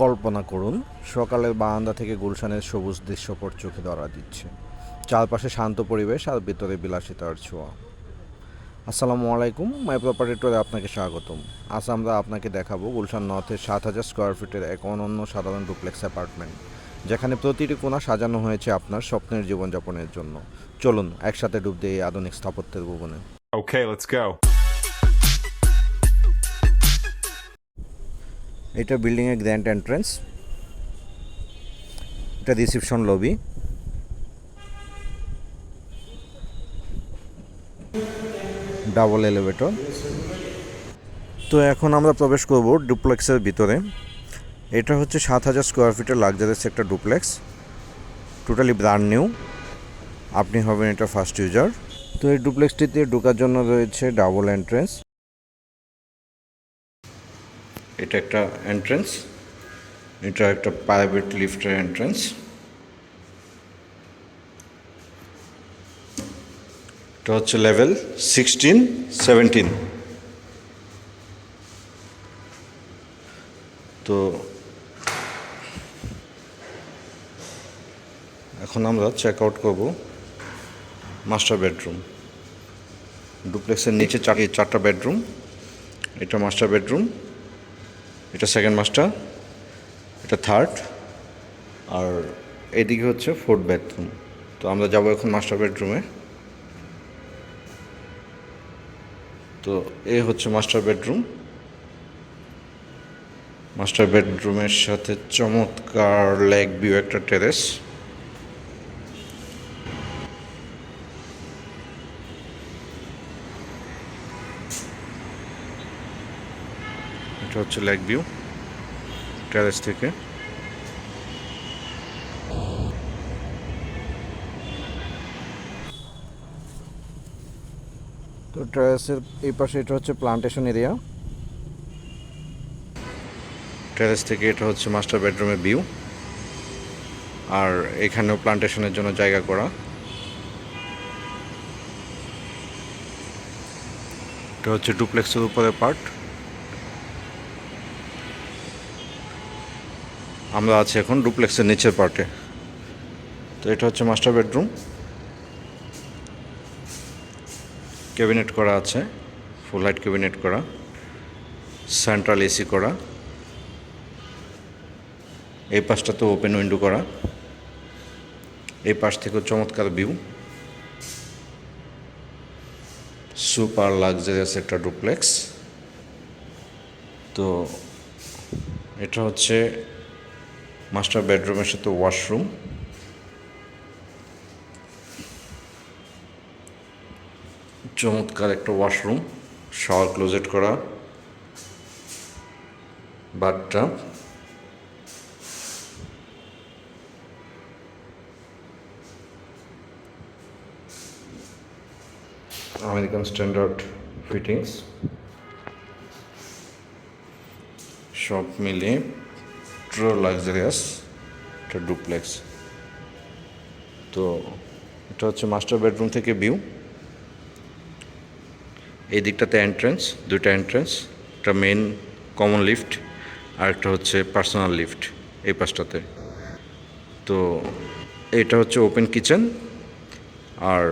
কল্পনা করুন সকালের বারান্দা থেকে গুলশানের সবুজ দৃশ্যপট চোখে ধরা দিচ্ছে। চারপাশে শান্ত পরিবেশ আর ভিতরে বিলাসিতার ছোঁয়া। আসসালামু আলাইকুম মাই প্রপার্টি টুরে আপনাকে স্বাগতম। আজ আমরা আপনাকে দেখাবো গুলশান নর্থের সাত হাজার স্কোয়ার ফিটের এক অনন্য সাধারণ ডুপ্লেক্স অ্যাপার্টমেন্ট যেখানে প্রতিটি কোণা সাজানো হয়েছে আপনার স্বপ্নের জীবনযাপনের জন্য। চলুন একসাথে ডুব দিয়ে এই আধুনিক স্থাপত্যের ভুবনে। Okay, let's go. এটা বিল্ডিংয়ের গ্র্যান্ড এন্ট্রেন্স এটা রিসিপশন লবি ডাবল এলিভেটর তো এখন আমরা প্রবেশ করব ডুপ্লেক্সের ভিতরে। এটা হচ্ছে সাত হাজার স্কোয়ার ফিটের লাক্সারিয়াস একটা ডুপ্লেক্স টোটালি ব্র্যান্ড নিউ আপনি হবেন এটা ফার্স্ট ইউজার তো এই ডুপ্লেক্সটিতে ঢোকার জন্য রয়েছে ডাবল এন্ট্রেন্স এটা একটা এন্ট্রেন্স এটা একটা প্রাইভেট লিফটের এন্ট্রেন্স এটা হচ্ছে লেভেল সিক্সটিন সেভেন্টিন তো এখন আমরা চেক আউট করব মাস্টার বেডরুম ডুপ্লেক্সের নিচে চারটি চারটা বেডরুম এটা মাস্টার বেডরুম এটা সেকেন্ড মাস্টার এটা থার্ড আর এদিকে হচ্ছে ফোর্থ বেডরুম তো আমরা যাব এখন মাস্টার বেডরুমে তো এ হচ্ছে মাস্টার বেডরুম মাস্টার বেডরুমের সাথে চমৎকার লেগ ভিউ একটা টেরেস এটা হচ্ছে লেক ভিউ টেরেস থেকে। তো টেরেসের এই পাশে এটা হচ্ছে প্লান্টেশন এরিয়া। টেরেস থেকে এটা হচ্ছে মাস্টার বেডরুমের ভিউ। আর এখানেও প্লান্টেশনের জন্য জায়গা করা। এটা হচ্ছে ডুপ্লেক্সের উপরে পার্ট। আমরা আছি এখন ডুপ্লেক্সের নিচের পার্টে। তো এটা হচ্ছে মাস্টার বেডরুম। ক্যাবিনেট করা আছে, ফুল হাইট ক্যাবিনেট করা, সেন্ট্রাল এসি করা। এই পাশটাতে ওপেন উইন্ডো করা। এই পাশ থেকেও চমৎকার ভিউ। সুপার লাক্সারিয়াস একটা ডুপ্লেক্স। তো এটা হচ্ছে মাস্টার বেডরুমের সাথে ওয়াশরুম। চমৎকার একটা ওয়াশরুম, শাওয়ার ক্লোজেট করা বাথটাব আমেরিকান স্ট্যান্ডার্ড ফিটিংস। সব মিলিয়ে ট্রো লাক্সারিয়াস একটা ডুপ্লেক্স তো এটা হচ্ছে মাস্টার বেডরুম থেকে ভিউ এই দিকটাতে এন্ট্রেন্স দুইটা এন্ট্রেন্স একটা মেন কমন লিফট আর একটা হচ্ছে পার্সোনাল লিফট এই পাশটাতে। তো এটা হচ্ছে ওপেন কিচেন আর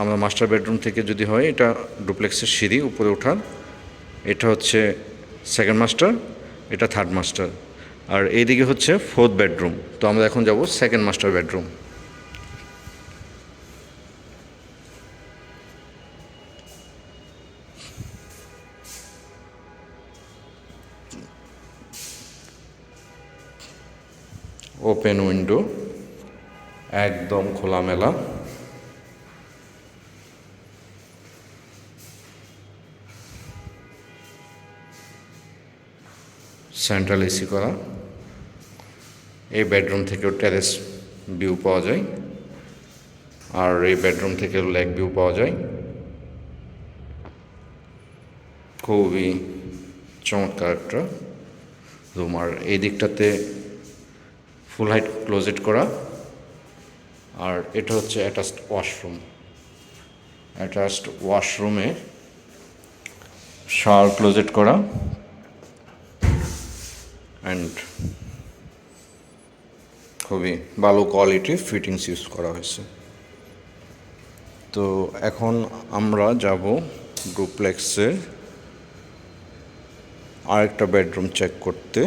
আমরা মাস্টার বেডরুম থেকে যদি হয় এটা ডুপ্লেক্সের সিঁড়ি উপরে ওঠার। এটা হচ্ছে সেকেন্ড মাস্টার এটা থার্ড মাস্টার আর এইদিকে হচ্ছে ফোর্থ বেডরুম তো আমরা এখন যাব second master bedroom open window একদম খোলামেলা। সেন্ট্রাল এসি করা। এই বেডরুম থেকেও টেরেস ভিউ পাওয়া যায়। আর এই বেডরুম থেকেও লেক ভিউ পাওয়া যায়। খুবই চমৎকার একটা রুম আর এই দিকটাতে ফুল হাইট ক্লোজেট করা। আর এটা হচ্ছে অ্যাটাচড ওয়াশরুম অ্যাটাচড ওয়াশরুমে শাওয়ার ক্লোজেট করা। অ্যান্ড খুবই ভালো কোয়ালিটির ফিটিংস ইউজ করা হয়েছে। তো এখন আমরা যাব ডুপ্লেক্সের আরেকটা বেডরুম চেক করতে।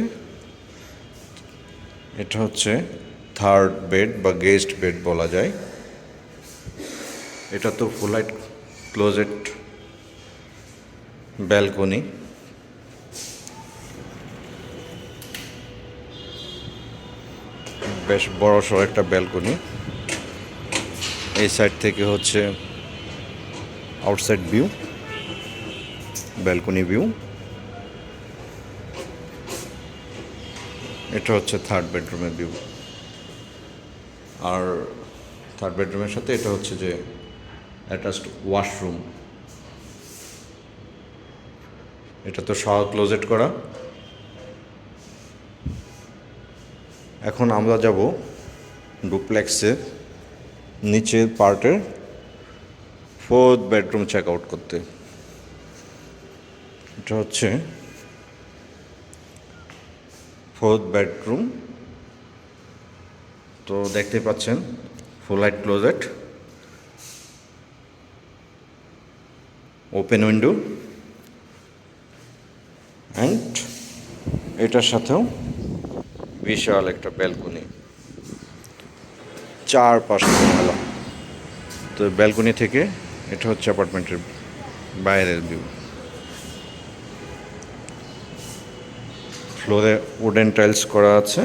এটা হচ্ছে থার্ড বেড বা গেস্ট বেড বলা যায়। এটা তো ফুলাইট ক্লোজেট ব্যালকনি বেশ বড় সড়ো একটা ব্যালকনি। এই সাইড থেকে হচ্ছে আউটসাইড ভিউ, ব্যালকনি ভিউ। এটা হচ্ছে থার্ড বেডরুমের ভিউ। আর থার্ড বেডরুমের সাথে এটা হচ্ছে যে অ্যাটাচড ওয়াশরুম। এটা তো সহ ক্লোজেট করা। এখন আমরা যাব ডুপ্লেক্সের নিচের পার্টের ফোর্থ বেডরুম চেক আউট করতে। এটা হচ্ছে ফোর্থ বেডরুম তো দেখতে পাচ্ছেন full light closet open window and এটার সাথেও বিশাল একটা ব্যালকনি। চার পাশে মেলা। তো ব্যালকনি থেকে এটা হচ্ছে অ্যাপার্টমেন্টের বাইরের ভিউ। ফ্লোরে উডেন টাইলস করা আছে।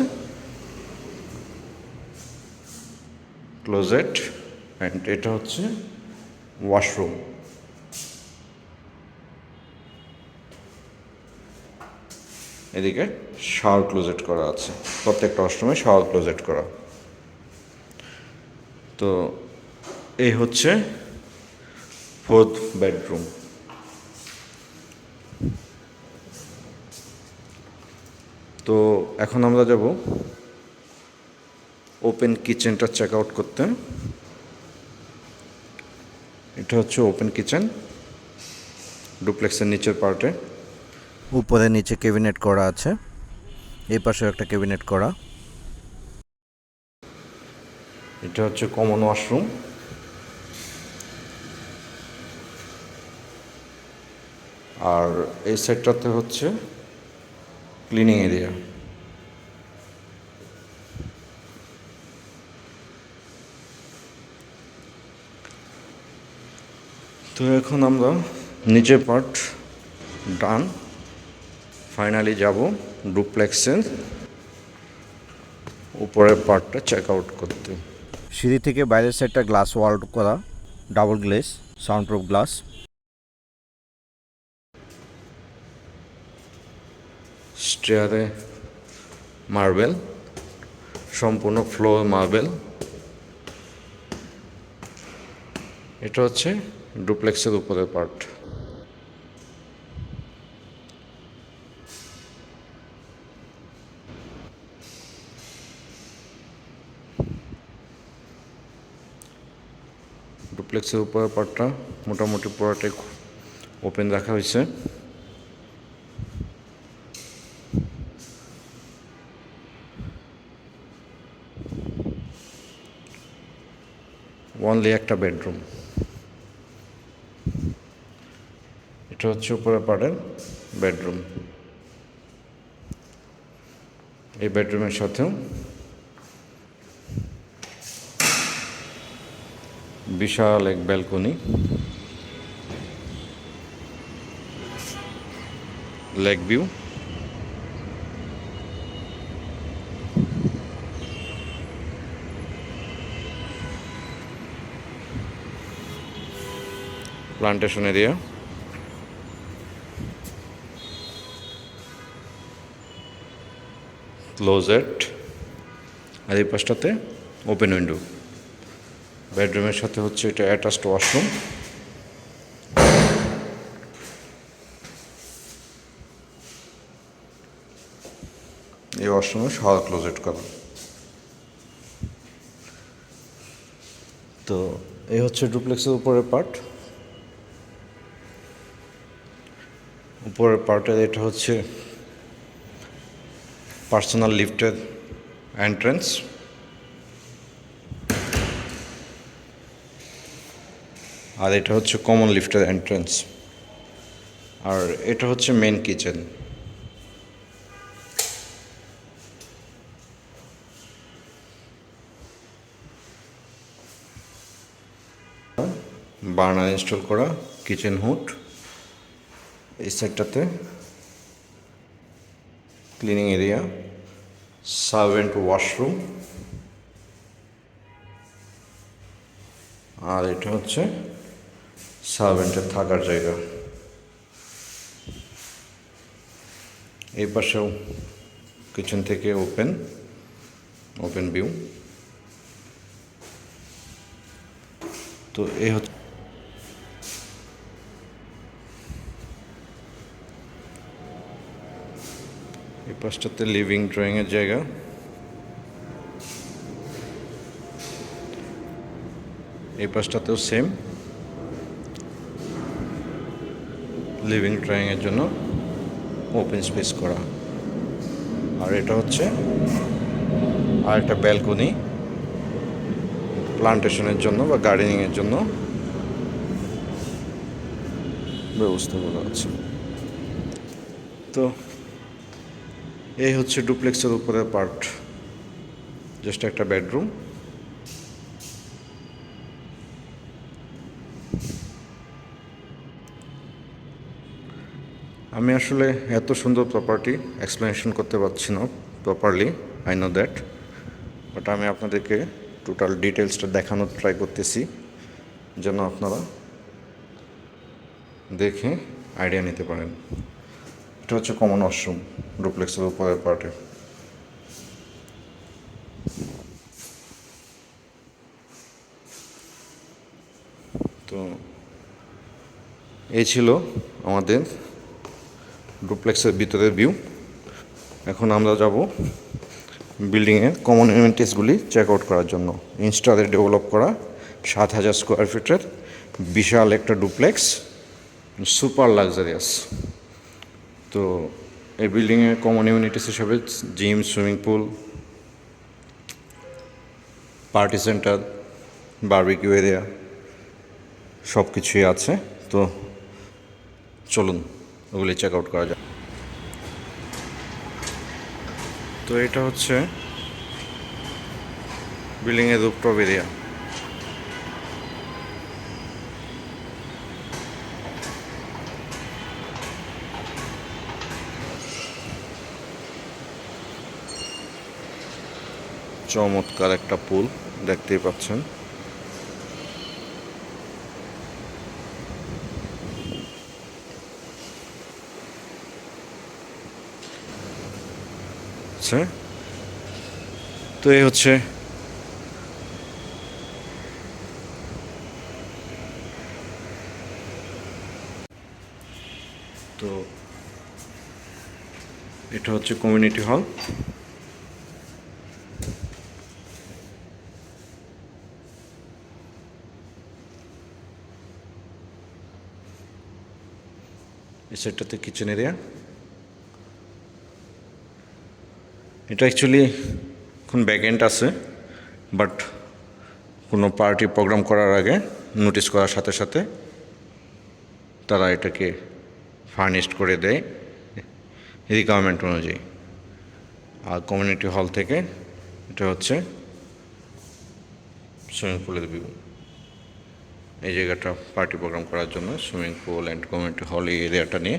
ক্লোজেট অ্যান্ড এটা হচ্ছে ওয়াশরুম এদিকে শাওয়ার ক্লোজেট করা আছে। প্রত্যেকটা অষ্টমে শাওয়ার ক্লোজেট করা। তো এই হচ্ছে ফোর্থ বেডরুম তো এখন আমরা যাব ওপেন কিচেনটা চেক আউট করতে। এটা হচ্ছে ওপেন কিচেন ডুপ্লেক্সের নিচের পার্টে উপরে নিচে ক্যাবিনেট করা আছে। এই পাশে একটা ক্যাবিনেট করা। এটা হচ্ছে কমন ওয়াশরুম আর এই সাইডটাতে হচ্ছে ক্লিনিং এরিয়া তো এখন আমরা নিচের পার্ট ডান ফাইনালি যাব ডুপ্লেক্সের উপরের পার্টটা চেক আউট করতে। সিঁড়ি থেকে বাইরের সাইডটা গ্লাস ওয়াল করা ডাবল গ্লেস সাউন্ড প্রুফ গ্লাস স্টেয়ারে মার্বেল সম্পূর্ণ ফ্লোর মার্বেল এটা হচ্ছে ডুপ্লেক্সের উপরের পার্ট ডুপ্লেক্সের উপরের পার্টটা মোটামুটি পুরোটাই ওপেন রাখা হয়েছে। ওনলি একটা বেডরুম এটা হচ্ছে উপরে পাড়ের বেডরুম এই বেডরুমের সাথেও বিশাল এক balcony. Lake view plantation area closet আর এই পাশটাতে ওপেন উইন্ডো বেডরুমের সাথে হচ্ছে এটা অ্যাটাচড ওয়াশরুম। এই ওয়াশরুমে শাওয়ার ক্লোজেট করা। তো এই হচ্ছে ডুপ্লেক্সের উপরের পার্ট। উপরের পার্টের এটা হচ্ছে পার্সোনাল লিফটের এন্ট্রেন্স আর এটা হচ্ছে কমন লিফটের এন্ট্রেন্স আর এটা হচ্ছে মেন কিচেন বার্নার ইনস্টল করা কিচেন হুড এই সাইডটাতে ক্লিনিং এরিয়া সার্ভেন্ট ওয়াশরুম আর এটা হচ্ছে সার্ভেন্টের থাকার জায়গা। এই পাশেও কিচেন থেকে ওপেন ওপেন ভিউ। তো এই হচ্ছে এই পাশটাতে লিভিং ড্রয়িংয়ের জায়গা। এই পাশটাতেও সেম। লিভিং ড্রয়িংয়ের জন্য ওপেন স্পেস করা। আর এটা হচ্ছে আর একটা ব্যালকনি প্লান্টেশনের জন্য বা গার্ডেনিংয়ের জন্য ব্যবস্থা করা আছে। তো এই হচ্ছে ডুপ্লেক্সের উপরের পার্ট জাস্ট একটা বেডরুম আমি আসলে এত সুন্দর প্রপার্টি এক্সপ্লেনেশন করতে পারছি না properly I know that but আমি আপনাদেরকে টোটাল ডিটেলসটা দেখানোর ট্রাই করতেছি, যেন আপনারা দেখে আইডিয়া নিতে পারেন। এটা হচ্ছে কমন ওয়াশরুম ডুপ্লেক্সের উপরের পার্টে তো, এই ছিল আমাদের ডুপ্লেক্সের ভিতরের ভিউ এখন আমরা যাব বিল্ডিংয়ের কমন ইউনিটিসগুলি চেক আউট করার জন্য। ইনস্টারে ডেভেলপ করা সাত হাজার স্কোয়ার ফিটের বিশাল একটা ডুপ্লেক্স সুপার লাক্সারিয়াস তো এই বিল্ডিংয়ের কমন ইউনিটিস হিসাবে gym swimming pool party centre barbecue area সব কিছুই আছে। তো চলুন। ওগুলি চেক আউট করা যায়। তো এটা হচ্ছে বিল্ডিংয়ের রুপটপ এরিয়া চমৎকার একটা পুল দেখতেই পাচ্ছেন। আচ্ছা তো এই হচ্ছে তো এটা হচ্ছে কমিউনিটি হল এই সাইডটাতে কিচেন এরিয়া এটা অ্যাকচুয়ালি এখন ব্যাকএন্ড আছে বাট কোনো পার্টি প্রোগ্রাম করার আগে নোটিশ করার সাথে সাথে তারা এটাকে ফার্নিশড করে দেয় রিকোয়ারমেন্ট অনুযায়ী। আর কমিউনিটি হল থেকে এটা হচ্ছে সুইমিং পুলের ভিউ এই জায়গাটা পার্টি প্রোগ্রাম করার জন্য swimming pool and community hall এই এরিয়াটা নিয়ে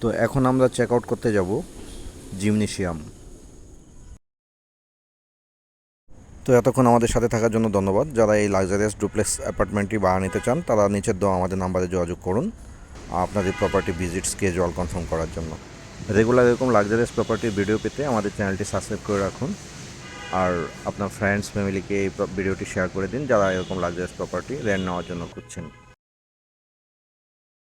তো এখন আমরা চেক আউট করতে যাব জিমনেশিয়াম। তো এতক্ষণ আমাদের সাথে থাকার জন্য ধন্যবাদ। যারা এই লাক্সারিয়াস ডুপ্লেক্স অ্যাপার্টমেন্টটি ভাড়া নিতে চান, তারা নিচের দেওয়া আমাদের নাম্বারে যোগাযোগ করুন, আপনাদের প্রপার্টি ভিজিট স্কেজুয়াল কনফার্ম করার জন্য। রেগুলার এরকম লাক্সারিয়াস প্রপার্টির ভিডিও পেতে আমাদের চ্যানেলটি সাবস্ক্রাইব করে রাখুন। আর আপনার ফ্রেন্ডস ফ্যামিলিকে এই ভিডিওটি শেয়ার করে দিন, যারা এরকম লাক্সারিয়াস প্রপার্টি রেন্ট নেওয়ার জন্য খুঁজছেন।